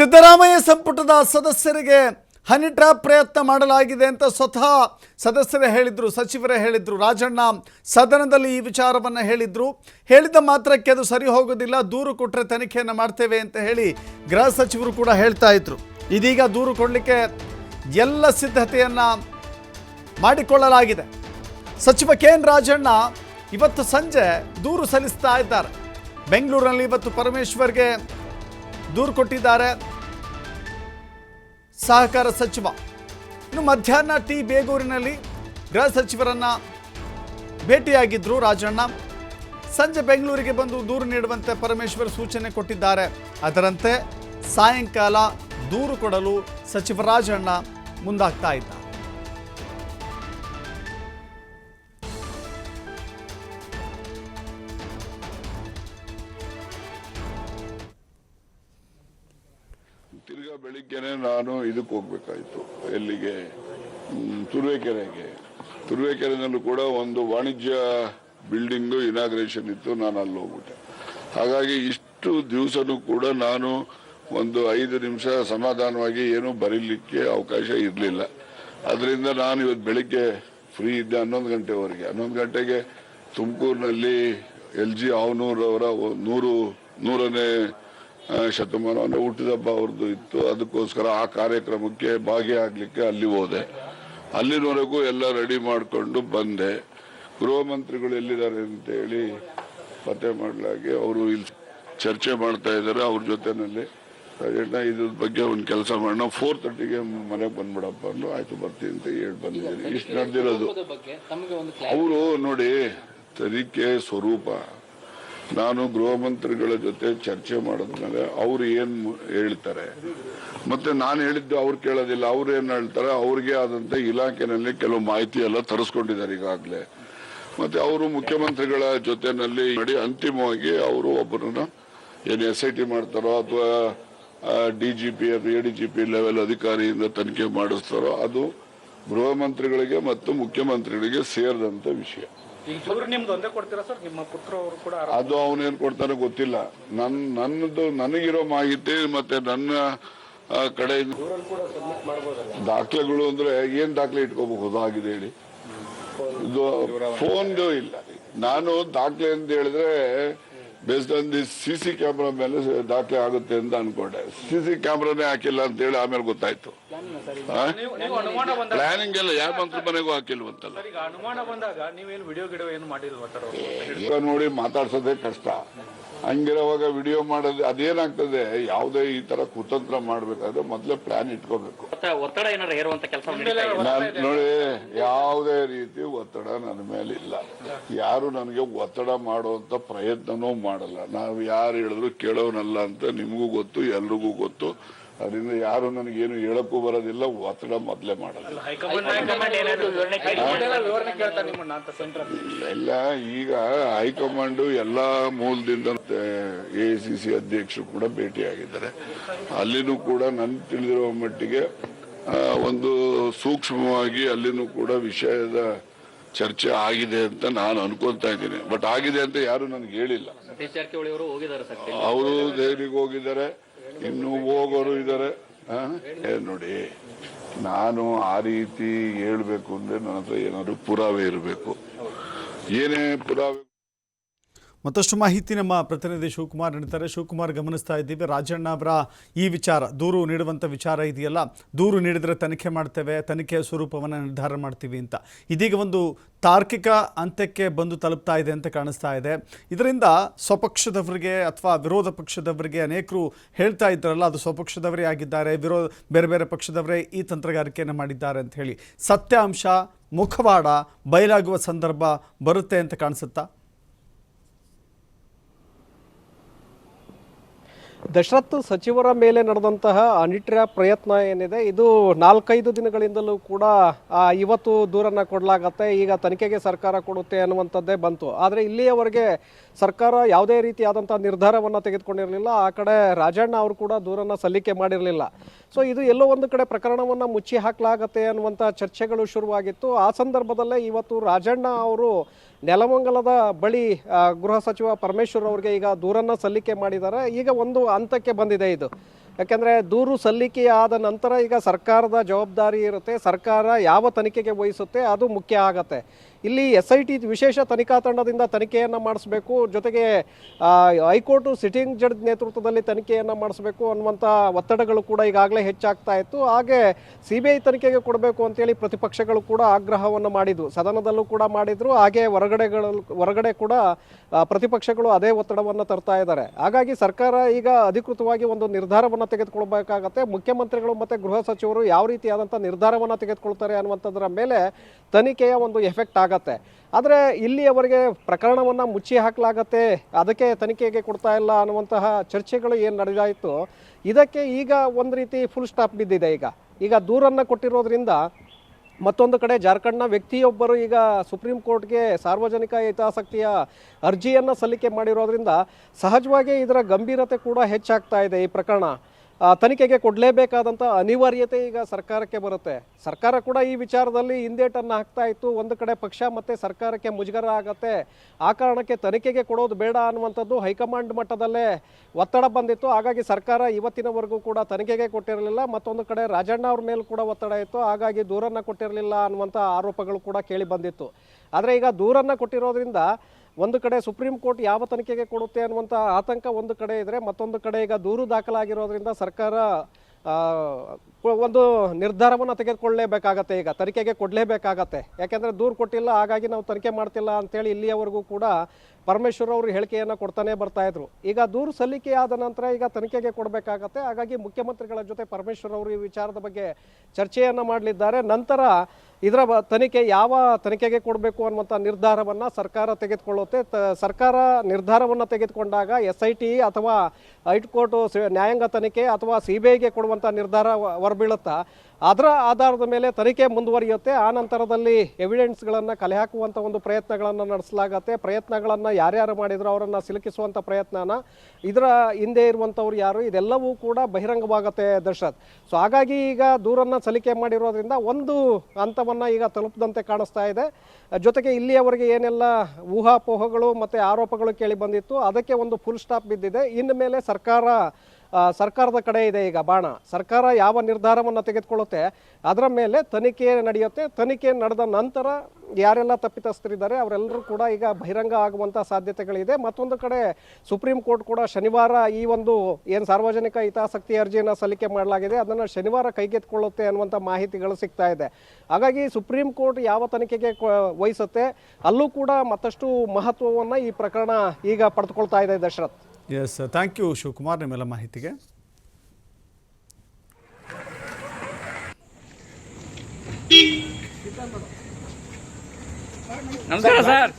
ಸಿದ್ದರಾಮಯ್ಯ ಸಂಪುಟದ ಸದಸ್ಯರಿಗೆ honey trap ಪ್ರಯತ್ನ ಮಾಡಲಾಗಿದೆ ಅಂತ ಸ್ವತಃ ಸದಸ್ಯರೇ ಹೇಳಿದ್ರು, ಸಚಿವರೇ ಹೇಳಿದ್ರು, ರಾಜಣ್ಣ ಸದನದಲ್ಲಿ ಈ ವಿಚಾರವನ್ನು ಹೇಳಿದ್ರು. ಹೇಳಿದ ಮಾತ್ರಕ್ಕೆ ಅದು ಸರಿ ಹೋಗೋದಿಲ್ಲ, ದೂರು ಕೊಟ್ಟರೆ ತನಿಖೆಯನ್ನು ಮಾಡ್ತೇವೆ ಅಂತ ಹೇಳಿ ಗೃಹ ಸಚಿವರು ಕೂಡ ಹೇಳ್ತಾ ಇದ್ರು. ಇದೀಗ ದೂರು ಕೊಡಲಿಕ್ಕೆ ಎಲ್ಲ ಸಿದ್ಧತೆಯನ್ನು ಮಾಡಿಕೊಳ್ಳಲಾಗಿದೆ. ಸಚಿವ ಕೆ ಎನ್ ರಾಜಣ್ಣ ಇವತ್ತು ಸಂಜೆ ದೂರು ಸಲ್ಲಿಸ್ತಾ ಇದ್ದಾರೆ. ಬೆಂಗಳೂರಿನಲ್ಲಿ ಇವತ್ತು ಪರಮೇಶ್ವರ್ಗೆ ದೂರು ಕೊಟ್ಟಿದ್ದಾರೆ. ಸಹಕಾರ ಸಚಿವ. ಇನ್ನು ಮಧ್ಯಾಹ್ನ ಟಿ ಬೇಗೂರಿನಲ್ಲಿ ಗೃಹ ಸಚಿವರನ್ನ ಭೇಟಿಯಾಗಿದ್ದರು ರಾಜಣ್ಣ. ಸಂಜೆ ಬೆಂಗಳೂರಿಗೆ ಬಂದು ದೂರು ನೀಡುವಂತೆ ಪರಮೇಶ್ವರ್ ಸೂಚನೆ ಕೊಟ್ಟಿದ್ದಾರೆ. ಅದರಂತೆ ಸಾಯಂಕಾಲ ದೂರು ಕೊಡಲು ಸಚಿವ ರಾಜಣ್ಣ ಮುಂದಾಗ್ತಾ ಇದ್ದಾರೆ ನಾನು ಇದಕ್ಕೆ ಹೋಗ್ಬೇಕಾಯ್ತು. ಎಲ್ಲಿಗೆ? ತುರುವೇಕೆರೆಗೆ. ತುರುವೇಕೆರೆನಲ್ಲೂ ಕೂಡ ಒಂದು ವಾಣಿಜ್ಯ ಬಿಲ್ಡಿಂಗು ಇನಾಗ್ರೇಷನ್ ಇತ್ತು, ನಾನು ಅಲ್ಲಿ ಹೋಗ್ಬಿಟ್ಟೆ. ಹಾಗಾಗಿ ಇಷ್ಟು ದಿವಸನೂ ಕೂಡ ನಾನು ಒಂದು ಐದು ನಿಮಿಷ ಸಮಾಧಾನವಾಗಿ ಏನು ಬರೀಲಿಕ್ಕೆ ಅವಕಾಶ ಇರಲಿಲ್ಲ. ಅದರಿಂದ ನಾನು ಇವತ್ತು ಬೆಳಿಗ್ಗೆ ಫ್ರೀ ಇದ್ದೆ ಹನ್ನೊಂದು ಗಂಟೆವರೆಗೆ. ಹನ್ನೊಂದು ಗಂಟೆಗೆ ತುಮಕೂರಿನಲ್ಲಿ ಎಲ್ ಜಿ ಅವನೂರವರ ನೂರು, ನೂರನೇ ಶತಮಾನ ಅಂದ್ರೆ ಹುಟ್ಟಿದಬ್ಬ ಅವ್ರದ್ದು ಇತ್ತು. ಅದಕ್ಕೋಸ್ಕರ ಆ ಕಾರ್ಯಕ್ರಮಕ್ಕೆ ಭಾಗಿಯಾಗಲಿಕ್ಕೆ ಅಲ್ಲಿ ಹೋದೆ. ಅಲ್ಲಿನವರೆಗೂ ಎಲ್ಲ ರೆಡಿ ಮಾಡಿಕೊಂಡು ಬಂದೆ. ಗೃಹ ಮಂತ್ರಿಗಳು ಎಲ್ಲಿದ್ದಾರೆ ಅಂತ ಹೇಳಿ ಪತ್ತೆ ಮಾಡಲಾಗಿ ಅವರು ಇಲ್ಲಿ ಚರ್ಚೆ ಮಾಡ್ತಾ ಇದ್ದಾರೆ ಅವ್ರ ಜೊತೆನಲ್ಲಿ. ಇದ್ರ ಬಗ್ಗೆ ಒಂದು ಕೆಲಸ ಮಾಡೋಣ ಫೋರ್ ತರ್ಟಿಗೆ ಮನೆಗೆ ಬಂದ್ಬಿಡಪ್ಪ ಅಂದ್ರು. ಆಯ್ತು ಬರ್ತೀನಿ ಅಂತ ಹೇಳಿ ಬಂದಿದ್ದೀನಿ. ಇಷ್ಟು ನಡೆದಿರೋದು. ಅವರು ನೋಡಿ ತನಿಖೆ ಸ್ವರೂಪ. ನಾನು ಗೃಹ ಮಂತ್ರಿಗಳ ಜೊತೆ ಚರ್ಚೆ ಮಾಡಿದ್ಮೇಲೆ ಅವ್ರು ಏನ್ ಹೇಳ್ತಾರೆ? ಮತ್ತೆ ನಾನು ಹೇಳಿದ್ದು ಅವ್ರು ಕೇಳೋದಿಲ್ಲ, ಅವ್ರು ಏನ್ ಹೇಳ್ತಾರೆ, ಅವ್ರಿಗೆ ಆದಂತ ಇಲಾಖೆನಲ್ಲಿ ಕೆಲವು ಮಾಹಿತಿ ಎಲ್ಲ ತರಿಸ್ಕೊಂಡಿದ್ದಾರೆ ಈಗಾಗಲೇ. ಮತ್ತೆ ಅವರು ಮುಖ್ಯಮಂತ್ರಿಗಳ ಜೊತೆನಲ್ಲಿ ನಡಿ ಅಂತಿಮವಾಗಿ ಅವರು ಒಬ್ಬರನ್ನ ಏನು ಎಸ್ ಐ ಟಿ ಮಾಡ್ತಾರೋ ಅಥವಾ D G P A D G P level ಅಧಿಕಾರಿಯಿಂದ ತನಿಖೆ ಮಾಡಿಸ್ತಾರೋ ಅದು ಗೃಹ ಮಂತ್ರಿಗಳಿಗೆ ಮತ್ತು ಮುಖ್ಯಮಂತ್ರಿಗಳಿಗೆ ಸೇರಿದಂಥ ವಿಷಯ. ಅದು ಅವನೇನ್ ಕೊಡ್ತಾನೆ ಗೊತ್ತಿಲ್ಲ. ನನ್ ನನ್ನದು ನನಗಿರೋ ಮಾಹಿತಿ ಮತ್ತೆ ನನ್ನ ಕಡೆ ದಾಖಲೆಗಳು ಅಂದ್ರೆ ಏನ್ ದಾಖಲೆ ಇಟ್ಕೋಬಹುದು? ಆಗಿದೆ ಹೇಳಿ. ಇದು ಫೋನ್ ಇಲ್ಲ. ನಾನು ದಾಖಲೆ ಅಂತ ಹೇಳಿದ್ರೆ based on the C C camera ಮೇಲೆ ದಾಖಲೆ ಆಗುತ್ತೆ ಅಂತ ಅನ್ಕೊಂಡೆ. ಸಿ ಸಿ ಕ್ಯಾಮ್ರಾನೇ ಹಾಕಿಲ್ಲ ಅಂತ ಹೇಳಿ ಆಮೇಲೆ ಗೊತ್ತಾಯ್ತು. ಪ್ಲಾನಿಂಗ್ ಎಲ್ಲ ಯಾವ ಮಂತ್ರಿ ಮನೆಗೂ ಹಾಕಿಲ್ಲ ಅಂತಲ್ಲ? ಈಗ ನೋಡಿ ಮಾತಾಡ್ಸೋದೇ ಕಷ್ಟ. ಹಂಗಿರುವಾಗ ವಿಡಿಯೋ ಮಾಡೋದು ಅದೇನಾಗ್ತದೆ? ಯಾವುದೇ ಈ ತರ ಕುತಂತ್ರ ಮಾಡ್ಬೇಕಾದ್ರೆ ಮೊದಲೇ ಪ್ಲಾನ್ ಇಟ್ಕೋಬೇಕು. ಒತ್ತಡ ಏನಾರ ಹೇರುವಂತ ಕೆಲಸ ನಾನ್ ನೋಡಿ ಯಾವುದೇ ರೀತಿ ಒತ್ತಡ ನನ್ನ ಮೇಲೆ ಇಲ್ಲ ಯಾರು ನನಗೆ ಒತ್ತಡ ಮಾಡುವಂತ ಪ್ರಯತ್ನನೂ ಮಾಡಲ್ಲ. ನಾವು ಯಾರು ಹೇಳಿದ್ರು ಕೇಳೋನಲ್ಲ ಅಂತ ನಿಮಗೂ ಗೊತ್ತು ಎಲ್ರಿಗೂ ಗೊತ್ತು. ಅದರಿಂದ ಯಾರು ನನಗೇನು ಹೇಳಕ್ಕೂ ಬರೋದಿಲ್ಲ ಒತ್ತಡ ಮೊದಲೇ ಮಾಡಲ್ಲ ಇಲ್ಲ ಎಲ್ಲ ಈಗ ಹೈಕಮಾಂಡ್ ಎಲ್ಲಾ ಮೂಲದಿಂದ ಎ ಸಿ ಸಿ ಅಧ್ಯಕ್ಷರು ಕೂಡ ಭೇಟಿಯಾಗಿದ್ದಾರೆ. ಅಲ್ಲಿನೂ ಕೂಡ ನನ್ ತಿಳಿದಿರುವ ಮಟ್ಟಿಗೆ ಒಂದು ಸೂಕ್ಷ್ಮವಾಗಿ ಅಲ್ಲಿನೂ ಕೂಡ ವಿಷಯದ ಚರ್ಚೆ ಆಗಿದೆ ಅಂತ ನಾನು ಅನ್ಕೊಂತಾ ಇದ್ದೀನಿ. ಬಟ್ ಆಗಿದೆ ಅಂತ ಯಾರು ನನಗೆ ಹೇಳಿಲ್ಲ. ಅವರು ದೆಹಲಿಗೆ ಹೋಗಿದ್ದಾರೆ. ಇನ್ನು ಹೋಗೋರು ಇದ್ದಾರೆ ನೋಡಿ, ನಾನು ಆ ರೀತಿ ಹೇಳ್ಬೇಕು ಅಂದ್ರೆ ನನ್ನ ಹತ್ರ ಏನಾದ್ರು ಪುರಾವೆ ಇರಬೇಕು. ಏನೇ ಪುರಾವೆ ಮತ್ತಷ್ಟು ಮಾಹಿತಿ ನಮ್ಮ ಪ್ರತಿನಿಧಿ ಶಿವಕುಮಾರ್ ನೀಡ್ತಾರೆ. ಶಿವಕುಮಾರ್, ಗಮನಿಸ್ತಾ ಇದ್ದೀವಿ. ರಾಜಣ್ಣ ಅವರ ಈ ವಿಚಾರ, ದೂರು ನೀಡುವಂಥ ವಿಚಾರ ಇದೆಯಲ್ಲ, ದೂರು ನೀಡಿದರೆ ತನಿಖೆ ಮಾಡ್ತೇವೆ, ತನಿಖೆಯ ಸ್ವರೂಪವನ್ನು ನಿರ್ಧಾರ ಮಾಡ್ತೀವಿ ಅಂತ. ಇದೀಗ ಒಂದು ತಾರ್ಕಿಕ ಅಂತ್ಯಕ್ಕೆ ಬಂದು ತಲುಪ್ತಾ ಇದೆ ಅಂತ ಕಾಣಿಸ್ತಾ ಇದೆ. ಇದರಿಂದ ಸ್ವಪಕ್ಷದವರಿಗೆ ಅಥವಾ ವಿರೋಧ ಪಕ್ಷದವರಿಗೆ ಅನೇಕರು ಹೇಳ್ತಾ ಇದ್ದಾರಲ್ಲ, ಅದು ಸ್ವಪಕ್ಷದವರೇ ಆಗಿದ್ದಾರೆ, ವಿರೋಧ, ಬೇರೆ ಬೇರೆ ಪಕ್ಷದವರೇ ಈ ತಂತ್ರಗಾರಿಕೆಯನ್ನು ಮಾಡಿದ್ದಾರೆ ಅಂತ ಹೇಳಿ. ಸತ್ಯಾಂಶ ಮುಖವಾಡ ಬಯಲಾಗುವ ಸಂದರ್ಭ ಬರುತ್ತೆ ಅಂತ ಕಾಣಿಸುತ್ತಾ? ದಶರಥ್ ಸಚಿವರ ಮೇಲೆ ನಡೆದಂತಹ ಅನಿಟ್ರ ಪ್ರಯತ್ನ ಏನಿದೆ, ಇದು ನಾಲ್ಕೈದು ದಿನಗಳಿಂದಲೂ ಕೂಡ ಇವತ್ತು ದೂರನ್ನು ಕೊಡಲಾಗತ್ತೆ. ಈಗ ತನಿಖೆಗೆ ಸರ್ಕಾರ ಕೊಡುತ್ತೆ ಅನ್ನುವಂಥದ್ದೇ ಬಂತು. ಆದರೆ ಇಲ್ಲಿಯವರೆಗೆ ಸರ್ಕಾರ ಯಾವುದೇ ರೀತಿಯಾದಂಥ ನಿರ್ಧಾರವನ್ನು ತೆಗೆದುಕೊಂಡಿರಲಿಲ್ಲ. ಆ ಕಡೆ ರಾಜಣ್ಣ ಅವರು ಕೂಡ ದೂರನ್ನು ಸಲ್ಲಿಕೆ ಮಾಡಿರಲಿಲ್ಲ. ಸೊ ಇದು ಎಲ್ಲೋ ಒಂದು ಕಡೆ ಪ್ರಕರಣವನ್ನು ಮುಚ್ಚಿ ಹಾಕಲಾಗತ್ತೆ ಅನ್ನುವಂಥ ಚರ್ಚೆಗಳು ಶುರುವಾಗಿತ್ತು. ಆ ಸಂದರ್ಭದಲ್ಲೇ ಇವತ್ತು ರಾಜಣ್ಣ ಅವರು ನೆಲಮಂಗಲದ ಬಳಿ ಗೃಹ ಸಚಿವ ಪರಮೇಶ್ವರ್ ಅವರಿಗೆ ಈಗ ದೂರನ್ನ ಸಲ್ಲಿಕೆ ಮಾಡಿದ್ದಾರೆ. ಈಗ ಒಂದು ಹಂತಕ್ಕೆ ಬಂದಿದೆ ಇದು. ಯಾಕೆಂದರೆ ದೂರು ಸಲ್ಲಿಕೆಯಾದ ನಂತರ ಈಗ ಸರ್ಕಾರದ ಜವಾಬ್ದಾರಿ ಇರುತ್ತೆ. ಸರ್ಕಾರ ಯಾವ ತನಿಖೆಗೆ ವಹಿಸುತ್ತೆ ಅದು ಮುಖ್ಯ ಆಗತ್ತೆ. ಇಲ್ಲಿ ಎಸ್ ಐ ಟಿ ವಿಶೇಷ ತನಿಖಾ ತಂಡದಿಂದ ತನಿಖೆಯನ್ನು ಮಾಡಿಸ್ಬೇಕು. ಜೊತೆಗೆ ಹೈಕೋರ್ಟು ಸಿಟ್ಟಿಂಗ್ ಜಡ್ಜ್ ನೇತೃತ್ವದಲ್ಲಿ ತನಿಖೆಯನ್ನು ಮಾಡಿಸ್ಬೇಕು ಅನ್ನುವಂಥ ಒತ್ತಡಗಳು ಕೂಡ ಈಗಾಗಲೇ ಹೆಚ್ಚಾಗ್ತಾ ಇತ್ತು. ಹಾಗೆ ಸಿ ಬಿ ಐ ತನಿಖೆಗೆ ಕೊಡಬೇಕು ಅಂತೇಳಿ ಪ್ರತಿಪಕ್ಷಗಳು ಕೂಡ ಆಗ್ರಹವನ್ನು ಮಾಡಿದ್ವು ಸದನದಲ್ಲೂ ಕೂಡ ಮಾಡಿದ್ರು. ಹಾಗೆ ಹೊರಗಡೆಗಳು, ಹೊರಗಡೆ ಕೂಡ ಪ್ರತಿಪಕ್ಷಗಳು ಅದೇ ಒತ್ತಡವನ್ನು ತರ್ತಾ ಇದ್ದಾರೆ. ಹಾಗಾಗಿ ಸರ್ಕಾರ ಈಗ ಅಧಿಕೃತವಾಗಿ ಒಂದು ನಿರ್ಧಾರವನ್ನು ತೆಗೆದುಕೊಳ್ಬೇಕಾಗತ್ತೆ. ಮುಖ್ಯಮಂತ್ರಿಗಳು ಮತ್ತು ಗೃಹ ಸಚಿವರು ಯಾವ ರೀತಿಯಾದಂಥ ನಿರ್ಧಾರವನ್ನು ತೆಗೆದುಕೊಳ್ತಾರೆ ಅನ್ನುವಂಥದ್ರ ಮೇಲೆ ತನಿಖೆಯ ಒಂದು ಎಫೆಕ್ಟ್ ಆಗತ್ತೆ. ಆದರೆ ಇಲ್ಲಿಯವರೆಗೆ ಪ್ರಕರಣವನ್ನು ಮುಚ್ಚಿ ಹಾಕಲಾಗತ್ತೆ, ಅದಕ್ಕೆ ತನಿಖೆಗೆ ಕೊಡ್ತಾ ಇಲ್ಲ ಅನ್ನುವಂತಹ ಚರ್ಚೆಗಳು ಏನು ನಡೆದಾಯಿತು, ಇದಕ್ಕೆ ಈಗ ಒಂದು ರೀತಿ ಫುಲ್ ಸ್ಟಾಪ್ ಬಿದ್ದಿದೆ ಈಗ. ಈಗ ದೂರನ್ನು ಕೊಟ್ಟಿರೋದ್ರಿಂದ ಮತ್ತೊಂದು ಕಡೆ ಜಾರ್ಖಂಡ್ನ ವ್ಯಕ್ತಿಯೊಬ್ಬರು ಈಗ ಸುಪ್ರೀಂ ಕೋರ್ಟ್ಗೆ ಸಾರ್ವಜನಿಕ ಹಿತಾಸಕ್ತಿಯ ಅರ್ಜಿಯನ್ನು ಸಲ್ಲಿಕೆ ಮಾಡಿರೋದ್ರಿಂದ ಸಹಜವಾಗಿ ಇದರ ಗಂಭೀರತೆ ಕೂಡ ಹೆಚ್ಚಾಗ್ತಾ ಇದೆ ಈ ಪ್ರಕರಣ. ತನಿಖೆಗೆ ಕೊಡಲೇಬೇಕಾದಂಥ ಅನಿವಾರ್ಯತೆ ಈಗ ಸರ್ಕಾರಕ್ಕೆ ಬರುತ್ತೆ. ಸರ್ಕಾರ ಕೂಡ ಈ ವಿಚಾರದಲ್ಲಿ ಹಿಂದೇಟನ್ನು ಹಾಕ್ತಾ ಇತ್ತು. ಒಂದು ಕಡೆ ಪಕ್ಷ ಮತ್ತು ಸರ್ಕಾರಕ್ಕೆ ಮುಜುಗರ ಆಗತ್ತೆ. ಆ ಕಾರಣಕ್ಕೆ ತನಿಖೆಗೆ ಕೊಡೋದು ಬೇಡ ಅನ್ನುವಂಥದ್ದು ಹೈಕಮಾಂಡ್ ಮಟ್ಟದಲ್ಲೇ ಒತ್ತಡ ಬಂದಿತ್ತು. ಹಾಗಾಗಿ ಸರ್ಕಾರ ಇವತ್ತಿನವರೆಗೂ ಕೂಡ ತನಿಖೆಗೆ ಕೊಟ್ಟಿರಲಿಲ್ಲ. ಮತ್ತೊಂದು ಕಡೆ ರಾಜಣ್ಣ ಅವ್ರ ಮೇಲೆ ಕೂಡ ಒತ್ತಡ ಇತ್ತು. ಹಾಗಾಗಿ ದೂರನ್ನು ಕೊಟ್ಟಿರಲಿಲ್ಲ ಅನ್ನುವಂಥ ಆರೋಪಗಳು ಕೂಡ ಕೇಳಿ ಬಂದಿತ್ತು. ಆದರೆ ಈಗ ದೂರನ್ನು ಕೊಟ್ಟಿರೋದ್ರಿಂದ ಒಂದು ಕಡೆ ಸುಪ್ರೀಂ ಕೋರ್ಟ್ ಯಾವ ತನಿಖೆಗೆ ಕೊಡುತ್ತೆ ಅನ್ನುವಂಥ ಆತಂಕ ಒಂದು ಕಡೆ ಇದ್ರೆ ಮತ್ತೊಂದು ಕಡೆ ಈಗ ದೂರು ದಾಖಲಾಗಿರೋದ್ರಿಂದ ಸರ್ಕಾರ ಒಂದು ನಿರ್ಧಾರವನ್ನು ತೆಗೆದುಕೊಳ್ಳಲೇಬೇಕಾಗತ್ತೆ ಈಗ, ತನಿಖೆಗೆ ಕೊಡಲೇಬೇಕಾಗತ್ತೆ. ಯಾಕೆಂದರೆ ದೂರು ಕೊಟ್ಟಿಲ್ಲ, ಹಾಗಾಗಿ ನಾವು ತನಿಖೆ ಮಾಡ್ತಿಲ್ಲ ಅಂತೇಳಿ ಇಲ್ಲಿಯವರೆಗೂ ಕೂಡ ಪರಮೇಶ್ವರ್ ಅವರು ಹೇಳಿಕೆಯನ್ನು ಕೊಡ್ತಾನೆ ಬರ್ತಾ ಇದ್ರು. ಈಗ ದೂರು ಸಲ್ಲಿಕೆ ಆದ ನಂತರ ಈಗ ತನಿಖೆಗೆ ಕೊಡಬೇಕಾಗತ್ತೆ. ಹಾಗಾಗಿ ಮುಖ್ಯಮಂತ್ರಿಗಳ ಜೊತೆ ಪರಮೇಶ್ವರ್ ಅವರು ಈ ವಿಚಾರದ ಬಗ್ಗೆ ಚರ್ಚೆಯನ್ನು ಮಾಡಲಿದ್ದಾರೆ. ನಂತರ ಇದರ ತನಿಖೆ ಯಾವ ತನಿಖೆಗೆ ಕೊಡಬೇಕು ಅನ್ನುವಂಥ ನಿರ್ಧಾರವನ್ನು ಸರ್ಕಾರ ತೆಗೆದುಕೊಳ್ಳುತ್ತೆ. ಸರ್ಕಾರ ನಿರ್ಧಾರವನ್ನು ತೆಗೆದುಕೊಂಡಾಗ ಎಸ್ ಐ ಟಿ ಅಥವಾ ಹೈಕೋರ್ಟು ನ್ಯಾಯಾಂಗ ತನಿಖೆ ಅಥವಾ ಸಿ ಬಿ ಐಗೆ ಕೊಡುವಂಥ ನಿರ್ಧಾರ ಹೊರಬೀಳುತ್ತಾ? ಅದರ ಆಧಾರದ ಮೇಲೆ ತನಿಖೆ ಮುಂದುವರಿಯುತ್ತೆ. ಆ ನಂತರದಲ್ಲಿ ಎವಿಡೆನ್ಸ್ಗಳನ್ನು ಕಲೆ ಹಾಕುವಂಥ ಒಂದು ಪ್ರಯತ್ನಗಳನ್ನು ನಡೆಸಲಾಗತ್ತೆ. ಪ್ರಯತ್ನಗಳನ್ನು ಯಾರ್ಯಾರು ಮಾಡಿದ್ರು ಅವರನ್ನು ಸಿಲುಕಿಸುವಂಥ ಪ್ರಯತ್ನನ ಇದರ ಹಿಂದೆ ಇರುವಂಥವ್ರು ಯಾರು, ಇದೆಲ್ಲವೂ ಕೂಡ ಬಹಿರಂಗವಾಗುತ್ತೆ ದರ್ಶತ್ ಸೊ ಹಾಗಾಗಿ ಈಗ ದೂರನ್ನು ಸಲಿಕೆ ಮಾಡಿರೋದ್ರಿಂದ ಒಂದು ಹಂತವನ್ನು ಈಗ ತಲುಪದಂತೆ ಕಾಣಿಸ್ತಾ ಇದೆ. ಜೊತೆಗೆ ಇಲ್ಲಿಯವರೆಗೆ ಏನೆಲ್ಲ ಊಹಾಪೋಹಗಳು ಮತ್ತು ಆರೋಪಗಳು ಕೇಳಿ ಬಂದಿತ್ತು, ಅದಕ್ಕೆ ಒಂದು ಫುಲ್ ಸ್ಟಾಪ್ ಬಿದ್ದಿದೆ. ಇನ್ನು ಮೇಲೆ ಸರ್ಕಾರ ಸರ್ಕಾರದ ಕಡೆ ಇದೆ ಈಗ ಬಾಣ. ಸರ್ಕಾರ ಯಾವ ನಿರ್ಧಾರವನ್ನು ತೆಗೆದುಕೊಳ್ಳುತ್ತೆ, ಅದರ ಮೇಲೆ ತನಿಖೆ ನಡೆಯುತ್ತೆ. ತನಿಖೆ ನಡೆದ ನಂತರ ಯಾರೆಲ್ಲ ತಪ್ಪಿತಸ್ಥರಿದ್ದಾರೆ, ಅವರೆಲ್ಲರೂ ಕೂಡ ಈಗ ಬಹಿರಂಗ ಆಗುವಂಥ ಸಾಧ್ಯತೆಗಳಿದೆ. ಮತ್ತೊಂದು ಕಡೆ ಸುಪ್ರೀಂ ಕೋರ್ಟ್ ಕೂಡ ಶನಿವಾರ ಈ ಒಂದು ಏನು ಸಾರ್ವಜನಿಕ ಹಿತಾಸಕ್ತಿ ಅರ್ಜಿಯನ್ನು ಸಲ್ಲಿಕೆ ಮಾಡಲಾಗಿದೆ, ಅದನ್ನು ಶನಿವಾರ ಕೈಗೆತ್ತಿಕೊಳ್ಳುತ್ತೆ ಅನ್ನುವಂಥ ಮಾಹಿತಿಗಳು ಸಿಗ್ತಾ ಇದೆ. ಹಾಗಾಗಿ ಸುಪ್ರೀಂ ಕೋರ್ಟ್ ಯಾವ ತನಿಖೆಗೆ ವಹಿಸುತ್ತೆ, ಅಲ್ಲೂ ಕೂಡ ಮತ್ತಷ್ಟು ಮಹತ್ವವನ್ನು ಈ ಪ್ರಕರಣ ಈಗ ಪಡೆದುಕೊಳ್ತಾ ಇದೆ Dasharath. Yes thank you Shivakumar ನಿಮ್ಮೆಲ್ಲ ಮಾಹಿತಿಗೆ ನಮಸ್ಕಾರ ಸರ್